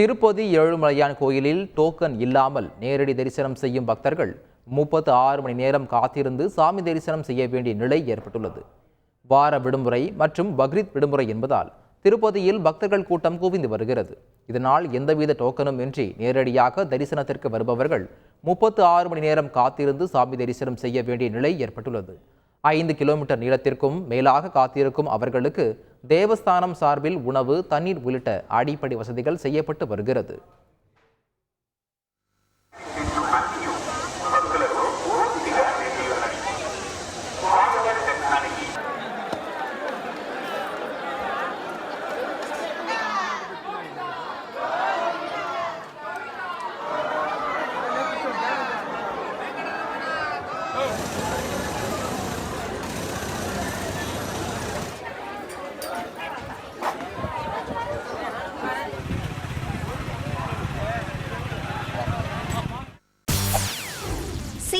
திருப்பதி ஏழுமலையான் கோயிலில் டோக்கன் இல்லாமல் நேரடி தரிசனம் செய்யும் பக்தர்கள் முப்பத்து ஆறு மணி நேரம் காத்திருந்து சாமி தரிசனம் செய்ய வேண்டிய நிலை ஏற்பட்டுள்ளது. வார விடுமுறை மற்றும் பக்ரீத் விடுமுறை என்பதால் திருப்பதியில் பக்தர்கள் கூட்டம் குவிந்து வருகிறது. இதனால் எந்தவித டோக்கனும் இன்றி நேரடியாக தரிசனத்திற்கு வருபவர்கள் முப்பத்து ஆறு மணி நேரம் காத்திருந்து சாமி தரிசனம் செய்ய வேண்டிய நிலை ஏற்பட்டுள்ளது. ஐந்து கிலோமீட்டர் நீளத்திற்கும் மேலாக காத்திருக்கும் அவர்களுக்கு தேவஸ்தானம் சார்பில் உணவு தண்ணீர் உள்ளிட்ட அடிப்படை வசதிகள் செய்யப்பட்டு வருகிறது.